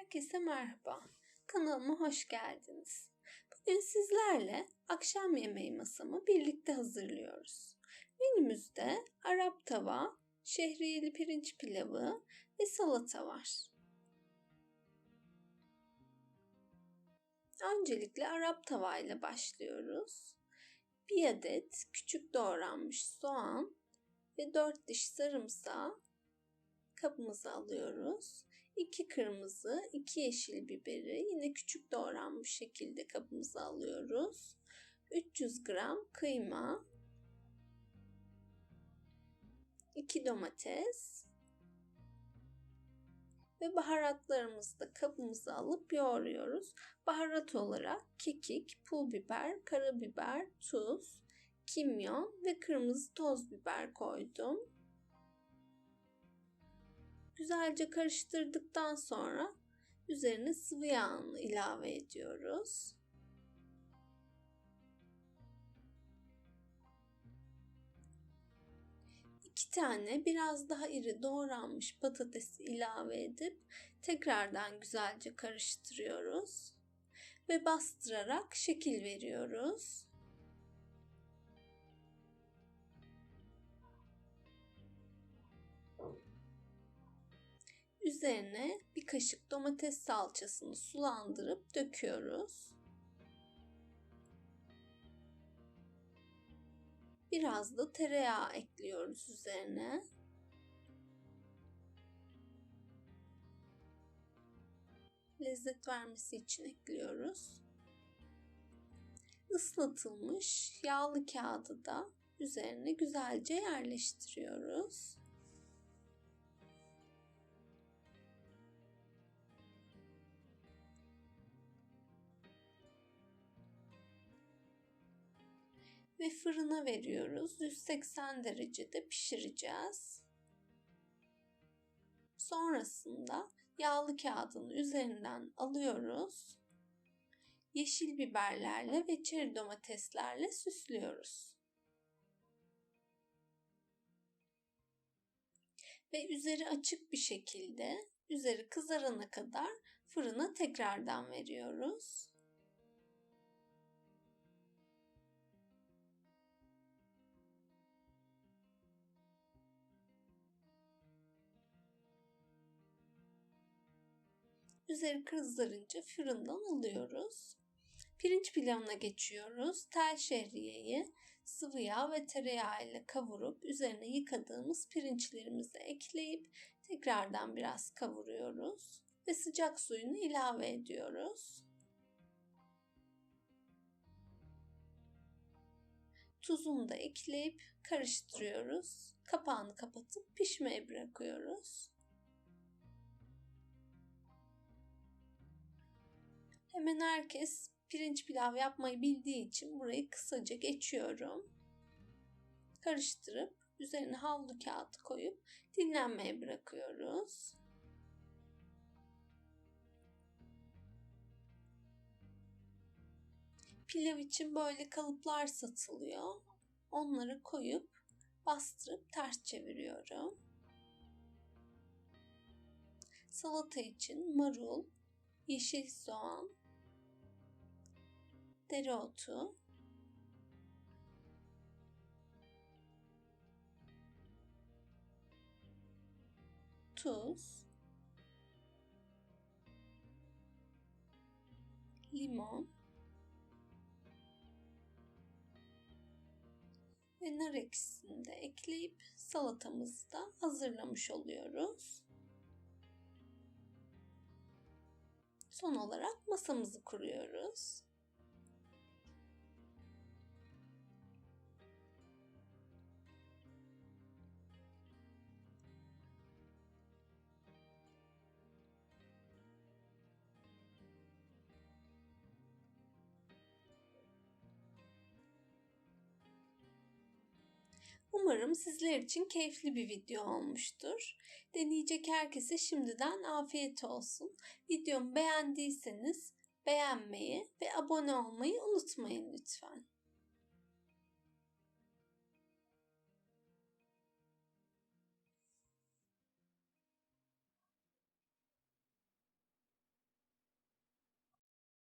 Herkese merhaba. Kanalıma hoş geldiniz. Bugün sizlerle akşam yemeği masamı birlikte hazırlıyoruz. Menümüzde Arap tava, şehriyeli pirinç pilavı ve salata var. Öncelikle Arap tava ile başlıyoruz. Bir adet küçük doğranmış soğan ve 4 diş sarımsağı kabımıza alıyoruz. 2 kırmızı, 2 yeşil biberi yine küçük doğranmış şekilde kabımıza alıyoruz. 300 gram kıyma, 2 domates ve baharatlarımızı da kabımıza alıp yoğuruyoruz. Baharat olarak kekik, pul biber, karabiber, tuz, kimyon ve kırmızı toz biber koydum. Güzelce karıştırdıktan sonra üzerine sıvı yağını ilave ediyoruz. İki tane biraz daha iri doğranmış patatesi ilave edip tekrardan güzelce karıştırıyoruz ve bastırarak şekil veriyoruz. Üzerine bir kaşık domates salçasını sulandırıp döküyoruz. Biraz da tereyağı ekliyoruz üzerine. Lezzet vermesi için ekliyoruz. Islatılmış yağlı kağıdı da üzerine güzelce yerleştiriyoruz. Ve fırına veriyoruz. 180 derecede pişireceğiz. Sonrasında yağlı kağıdın üzerinden alıyoruz. Yeşil biberlerle ve çeri domateslerle süslüyoruz. Ve üzeri açık bir şekilde üzeri kızarana kadar fırına tekrardan veriyoruz. Üzeri kızarınca fırından alıyoruz. Pirinç pilavına geçiyoruz. Tel şehriyeyi sıvı yağ ve tereyağı ile kavurup üzerine yıkadığımız pirinçlerimizi ekleyip tekrardan biraz kavuruyoruz ve sıcak suyunu ilave ediyoruz. Tuzunu da ekleyip karıştırıyoruz. Kapağını kapatıp pişmeye bırakıyoruz. Hemen herkes pirinç pilav yapmayı bildiği için burayı kısaca geçiyorum. Karıştırıp üzerine havlu kağıt koyup dinlenmeye bırakıyoruz. Pilav için böyle kalıplar satılıyor. Onları koyup bastırıp ters çeviriyorum. Salata için marul, yeşil soğan, dereotu, tuz, limon ve nar ekşisini de ekleyip salatamızı da hazırlamış oluyoruz. Son olarak masamızı kuruyoruz. Umarım sizler için keyifli bir video olmuştur. Deneyecek herkese şimdiden afiyet olsun. Videomu beğendiyseniz beğenmeyi ve abone olmayı unutmayın lütfen.